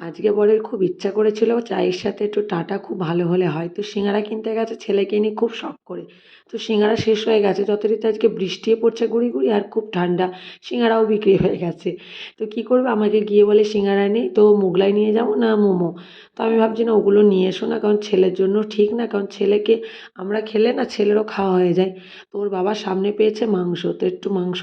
আজকে বরের খুব ইচ্ছা করেছিল চায়ের সাথে একটু টাটা খুব ভালো হলে হয়। তো সিঙ্গারা কিনতে গেছে, ছেলেকে নিয়ে খুব শখ করে। তো সিঙ্গারা শেষ হয়ে গেছে, যথারীতি আজকে বৃষ্টিও পড়ছে গুঁড়ি গুঁড়ি আর খুব ঠান্ডা, সিঙ্গারাও বিক্রি হয়ে গেছে। তো কী করবে? আমাকে গিয়ে বলে, সিঙ্গারা নেই তো মোগলাই নিয়ে যাব না মোমো? তো আমি ভাবছি, না, ওগুলো নিয়ে এসো না, কারণ ছেলের জন্য ঠিক না, কারণ ছেলেকে আমরা খেলে না, ছেলেরও খাওয়া হয়ে যায়। তো ওর বাবা সামনে পেয়েছে মাংস, তো একটু মাংস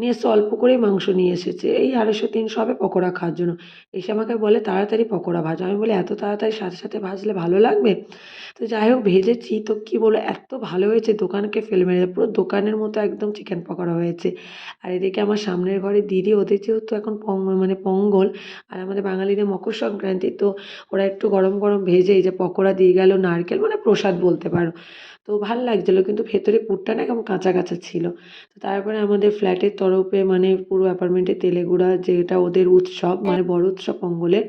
নিয়ে এসে অল্প করেই মাংস নিয়ে এসেছে। এই আড়াইশো, তিনশো হবে পকোড়া খাওয়ার জন্য। এসে আমাকে বলে তাড়াতাড়ি পকোড়া ভাজো। আমি বলি, এত তাড়াতাড়ি সাথে সাথে ভাজলে ভালো লাগবে? তো যাই হোক, ভেজেছি। তো কী বলব, এত ভালো হয়েছে, দোকানকে ফেলে মেরে পুরো দোকানের মতো একদম চিকেন পকোড়া হয়েছে। আর এদিকে আমার সামনের ঘরে দিদি, ওদের যেহেতু এখন পং মানে পঙ্গল, আর আমাদের বাঙালিদের মকর সংক্রান্তি, তো ওরা একটু গরম গরম ভেজে এই যে পকোড়া দিয়ে গেল, নারকেল মানে প্রসাদ বলতে পারো। তো ভালো লাগছিল কিন্তু ভেতরে পুরটা না কেমন কাঁচা কাঁচা ছিল। তো তারপরে আমাদের ফ্ল্যাটের তরফে মানে পুরো অ্যাপার্টমেন্টে তেলেগুড়া যেটা ওদের উৎসব মানে বড় উৎসব পঙ্গলের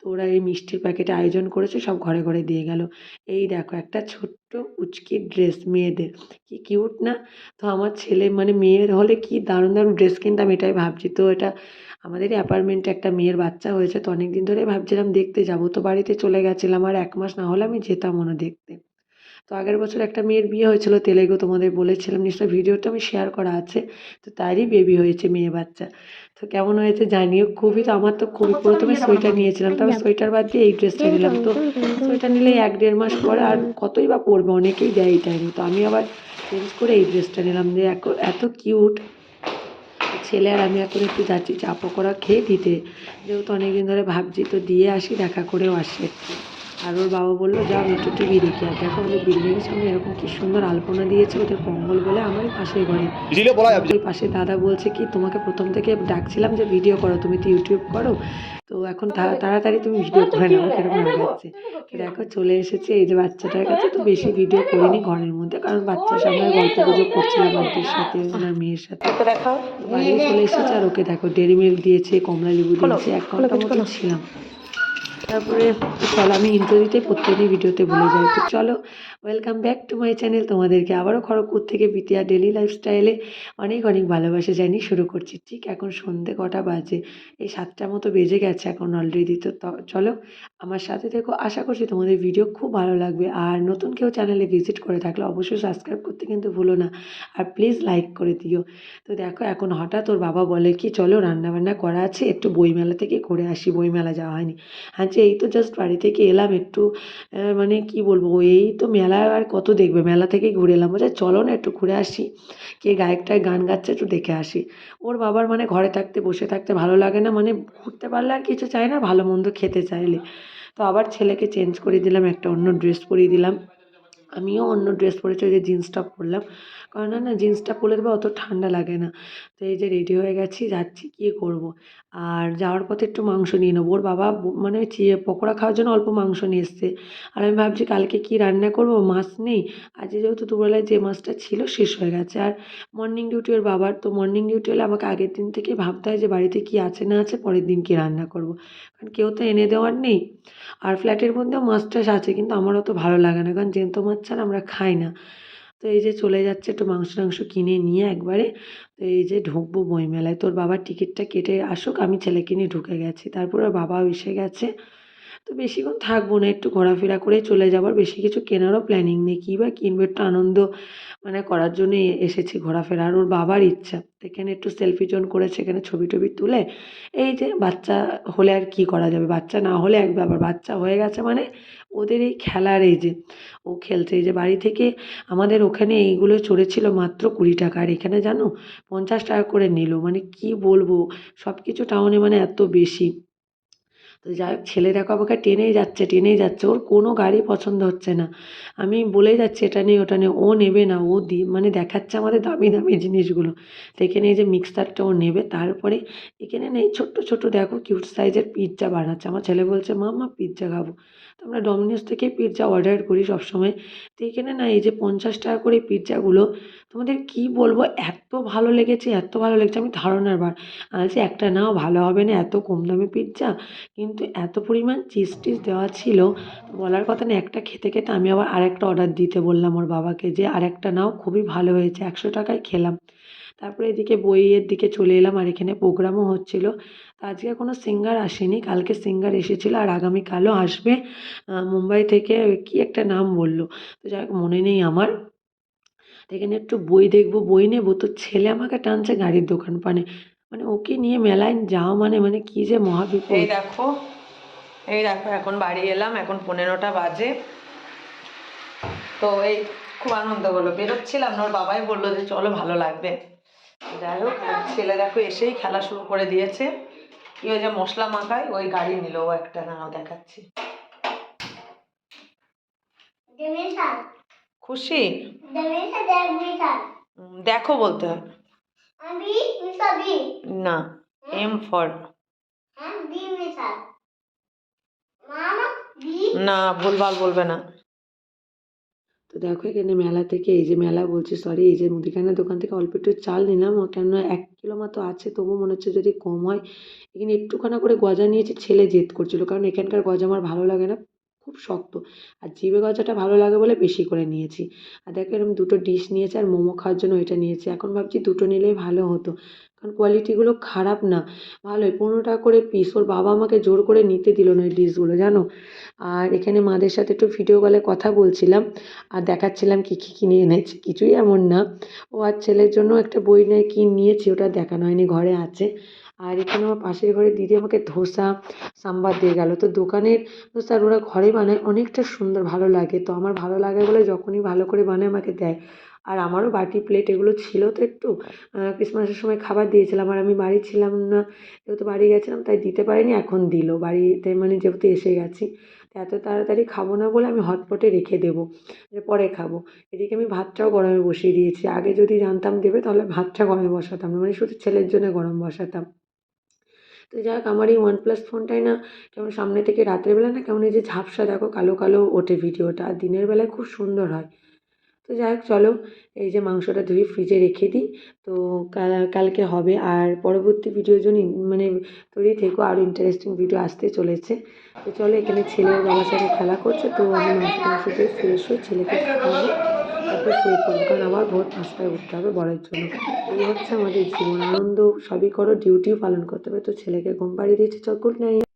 তো ওরা এই মিষ্টির প্যাকেটে আয়োজন করেছে সব ঘরে ঘরে দিয়ে গেল। এই দেখো একটা ছোট্ট কুচকি ড্রেস মেয়েদের কি কিউট না? তো আমার ছেলে মানে মেয়ের হলে কি দারুণ দারুণ ড্রেস কিনতাম এটাই ভাবছি। তো এটা আমাদেরই অ্যাপার্টমেন্টে একটা মেয়ের বাচ্চা হয়েছে তো অনেক দিন ধরেই ভাবছিলাম দেখতে যাব। তো বাড়িতে চলে গেছিলাম আর এক মাস না হলে আমি যেতাম ওনা দেখতে। তো আগের বছর একটা মেয়ের বিয়ে হয়েছিল তেলেগু তোমাদের বলেছিলাম নিশ্চয়ই ভিডিওটা আমি শেয়ার করা আছে। তো তারই বেবি হয়েছে মেয়ে বাচ্চা। তো কেমন হয়েছে জানিও। খুবই তো আমার তো খুবই প্রথমে সোয়েটার নিয়েছিলাম তবে সোয়েটার বাদ দিয়ে এই ড্রেসটা নিলাম। তো সোয়েটার নিলে এক দেড় মাস পরে আর কতই বা পরবে অনেকেই দেয় এই টাইমে তো আমি আবার চেঞ্জ করে এই ড্রেসটা নিলাম। যে এত কিউট ছেলে আর আমি এখন একটু যাচ্ছি চা পকোড়া খেয়ে দিতে। যেহেতু অনেক দিন ধরে ভাবছি তো দিয়ে আসি দেখা করেও আসি একটু। আর ওর বাবা বলল যাও একটু টিভি দেখি আর দেখো আমাদের বিল্ডিংয়ের সামনে এরকম কি সুন্দর আলপনা দিয়েছে ওদের পঙ্গল বলে আমারই পাশের ঘরে। ওই পাশে দাদা বলছে কি তোমাকে প্রথম থেকে ডাকছিলাম যে ভিডিও করো তুমি তো ইউটিউব করো। তো এখন তাড়াতাড়ি তুমি ভিডিও করে নাও এরকম হয়ে যাচ্ছে দেখো চলে এসেছে এই যে বাচ্চাটার কাছে তো বেশি ভিডিও করিনি ঘরের মধ্যে কারণ বাচ্চার সামনে গল্প গুজব করছিলাম আন্টির সাথে ওনার মেয়ের সাথে। বাড়ি চলে এসেছে আর ওকে দেখো ডেরি মিল্ক দিয়েছে কমলা লেবু দিয়েছে এক ঘণ্টা মতো ছিলাম। তারপরে চলো, আমি ইন্ট্রো দিতে প্রত্যেকদিন ভিডিওতে ভুলে যাই। তো চলো welcome back to my channel তোমাদেরকে আবারও খড়গপুর থেকে বিতিয়া ডেলি লাইফস্টাইলে অনেক অনেক ভালোবাসা জানি শুরু করছি। ঠিক এখন সন্ধে কটা বাজে, এই সাতটার মতো বেজে গেছে এখন অলরেডি তো চলো, আমার সাথে দেখো আশা করছি তোমাদের ভিডিও খুব ভালো লাগবে। আর নতুন কেউ চ্যানেলে ভিজিট করে থাকলে অবশ্যই সাবস্ক্রাইব করতে কিন্তু ভুলো না। আর প্লিজ লাইক করে দিও। তো দেখো, এখন হঠাৎ ওর বাবা বলে কি, চলো, রান্নাবান্না করা আছে, একটু বইমেলা থেকে করে আসি। বইমেলা যাওয়া হয়নি। হ্যাঁ এই তো জাস্ট বাড়ি থেকে এলাম একটু মানে কি বলব, এই তো মেলা আর কত দেখবে? মেলা থেকেই ঘুরে এলাম। বলছে, চলো না একটু ঘুরে আসি। কে গায়কটায় গান গাচ্ছে একটু দেখে আসি। ওর বাবার মানে ঘরে থাকতে, বসে থাকতে ভালো লাগে না। মানে ঘুরতে পারলে আর কিছু চায় না, ভালো মন্দ খেতে চাইলে। তো আবার ছেলেকে চেঞ্জ করে দিলাম, একটা অন্য ড্রেস পরিয়ে দিলাম। আমিও অন্য ড্রেস পরেছি, ওই যে জিন্সটা পরলাম। কারণ না জিন্সটা পরলে দেবে অত ঠান্ডা লাগে না। তো এই যে রেডি হয়ে গেছি, যাচ্ছি, কী করব? আর যাওয়ার পথে একটু মাংস নিয়ে নেব। ওর বাবা মানে চিয়ে পকোড়া খাওয়ার জন্য অল্প মাংস নিয়ে এসছে। আর আমি ভাবছি কালকে কী রান্না করব? মাছ নেই। আজ যেহেতু দুপুরবেলায় যে মাছটা ছিল, শেষ হয়ে গেছে। আর মর্নিং ডিউটি ওর বাবার, তো মর্নিং ডিউটি হলে আমাকে আগের দিন থেকে ভাবতে হয় যে বাড়িতে কী আছে, না আছে, পরের দিন কী রান্না করব? কারণ কেউ তো এনে দেওয়ার নেই। আর ফ্ল্যাটের মধ্যেও মাছ টাছ আছে, কিন্তু আমার অত ভালো লাগে না। কারণ জ্যান্ত মাছ ছাড়া আমরা খাই না। তো এই যে চলে যাচ্ছে একটু মাংস টাংস কিনে নিয়ে একবারে, তো এই যে ঢুকবো বইমেলায়। তোর বাবার টিকিটটা কেটে আসুক, আমি ছেলেকে নিয়ে ঢুকে গেছি। তারপরে বাবাও এসে গেছে। তো বেশিক্ষণ থাকব না, একটু ঘোরাফেরা করেই চলে যাবার বেশি কিছু কেনারও প্ল্যানিং নেই। কী বা কিনবো? একটু আনন্দ মানে করার জন্যই এসেছি ঘোরাফেরা। আর ওর বাবার ইচ্ছা। এখানে একটু সেলফি জোন করেছে, এখানে ছবি টবি তুলে। এই যে বাচ্চা হলে আর কি করা যাবে? বাচ্চা না হলে এক ব্যাপার। বাচ্চা হয়ে গেছে মানে ওদের এই খেলার এই যে, ও খেলছে। এই যে বাড়ি থেকে আমাদের ওখানে এইগুলো চড়েছিল মাত্র কুড়ি টাকা। আর এখানে জানো? পঞ্চাশ টাকা করে নিল। মানে কি বলব? সব কিছু টাউনে মানে এত বেশি। তো যাই হোক ছেলে দেখো আমাকে টেনেই যাচ্ছে টেনেই যাচ্ছে। ওর কোনো গাড়ি পছন্দ হচ্ছে না। আমি বলেই যাচ্ছি, এটা নেই ওটা নেই ও নেবে না। ও দি মানে দেখাচ্ছে আমাদের দামি দামি জিনিসগুলো। তো এখানে এই যে মিক্সারটা ও নেবে। তারপরে এখানে নেই, ছোট্ট ছোট্ট, দেখো কিউট সাইজের পিৎজা বানাচ্ছে। আমার ছেলে বলছে, মা মা পিৎজা খাব। তো আমরা ডমিনোস থেকে পিৎজা অর্ডার করি সবসময়। তো এখানে না, এই যে পঞ্চাশ টাকা করে পিৎজাগুলো তোমাদের কী বলব? এত ভালো লেগেছে, এত ভালো লেগেছে। আমি ধারণার বার। আমি একটা নাও, ভালো হবে না, এত কম দামে পিৎজা কিন্তু এত পরিমাণ চিজ টিজ দেওয়া ছিল, বলার কথা না, একটা খেতে খেতে আমি আবার আরেকটা অর্ডার দিতে বললাম ওর বাবাকে যে, আরেকটা নাও, খুবই ভালো হয়েছে, একশো টাকায় খেলাম। তারপরে এদিকে বইয়ের দিকে চলে এলাম আর এখানে প্রোগ্রামও হচ্ছিল। আজকে কোনো সিঙ্গার আসেনি, কালকে সিঙ্গার এসেছিল আর আগামীকালও আসবে। মুম্বাই থেকে কি একটা নাম বলল, তো যাই মনে নেই আমার। এখানে একটু বই দেখব, বই নেব, তো ছেলে আমাকে টানছে গাড়ির দোকান পানে। মানে ওকে নিয়ে মেলায় যাওয়া মানে মানে কি যে মহাবিপদ। এই দেখো এই দেখো এখন বাড়ি এলাম এখন পনেরোটা বাজে। তো এই খুব আনন্দ হলো বেরোচ্ছিলাম না ওর বাবাই বলল যে চলো ভালো লাগবে। যাই হোক ছেলে দেখো এসেই খেলা শুরু করে দিয়েছে। কি ওই যে মশলা মাখায়? ওই গাড়ি নিল ও একটা নাও দেখাচ্ছি. খুশি? দেখো বলতে হয়। B. না M for And B, Misa. না ভুলভাল বলবে না। তো দেখো এখানে মেলা থেকে এই যে মেলা বলছি সরি এই যে মুদিখানার দোকান থেকে অল্প একটু চাল নিলাম কেননা এক কিলো মতো আছে তবু মনে হচ্ছে যদি কম হয়। এখানে একটুখানা করে গজা নিয়েছি ছেলে জেদ করছিল কারণ এখানকার গজা আমার ভালো লাগে না। খুব শক্ত। আর জিভে গজাটা ভালো লাগে বলে বেশি করে নিয়েছি। আর দেখো এরকম দুটো ডিশ নিয়েছে আর মোমো খাওয়ার জন্য এটা নিয়েছি। এখন ভাবছি দুটো নিলেই ভালো হতো। কারণ কোয়ালিটিগুলো খারাপ না। ভালোই, পনেরো টাকা করে পিস ওর বাবা আমাকে জোর করে নিতে দিল না ওই ডিশগুলো জানো? আর এখানে মাদের সাথে একটু ভিডিও কলে কথা বলছিলাম। আর দেখাচ্ছিলাম কী কী কিনে এনেছি। কিছুই এমন না। ও আর ছেলের জন্য একটা বই নিয়ে কি নিয়েছি ওটা দেখানো হয়নি, ঘরে আছে। আর এখানে আমার পাশের ঘরে দিদি আমাকে ধোসা, সাম্বার দিয়ে গেল। তো দোকানের ধোসা ওরা ঘরে বানায় অনেকটা সুন্দর, ভালো লাগে। তো আমার ভালো লাগে বলে যখনই ভালো করে বানায় আমাকে দেয়। আর আমারও বাটি প্লেট এগুলো ছিল তো একটু ক্রিসমাসের সময় খাবার দিয়েছিলাম। আর আমি বাড়ি ছিলাম না, যেহেতু বাড়ি গেছিলাম তাই দিতে পারিনি, এখন দিল। বাড়িতে মানে যেহেতু এসে গেছি এত তাড়াতাড়ি খাব না বলে আমি হটপটে রেখে দেবো। পরে খাব। এদিকে আমি ভাতটাও গরমে বসিয়ে দিয়েছি। আগে যদি জানতাম দেবে, তাহলে ভাতটা গরমে বসাতাম না। মানে শুধু ছেলের জন্য গরম বসাতাম। তো যাক আমার এই ওয়ান প্লাস ফোনটাই না কেমন সামনে থেকে রাত্রেবেলা না কেমন এই যে ঝাপসা দেখো কালো কালো ওঠে ভিডিওটা আর দিনের বেলায় খুব সুন্দর হয়। তো যাই হোক, চলো এই যে মাংসটা ধুয়ে ফ্রিজে রেখে দিই। তো কালকে হবে। আর পরবর্তী ভিডিওর জন্য মানে তৈরি থেকো আরও ইন্টারেস্টিং ভিডিও আসতে চলেছে। তো চলো এখানে ছেলের বাবার সাথে খেলা করছে। তো আমি মাংস দিয়ে ফ্রেশ হয়ে ছেলেকে খাওয়াবো। তারপর শুয়ে পড়ব। কারণ আবার ভোর পাঁচটায় উঠতে হবে বড়ের জন্য। এই হচ্ছে আমাদের জীবন। আনন্দ সবই করো ডিউটিও পালন করতে হবে। তো ছেলেকে ঘুম পাড়িয়ে দিয়েছে। চল গুড নাইট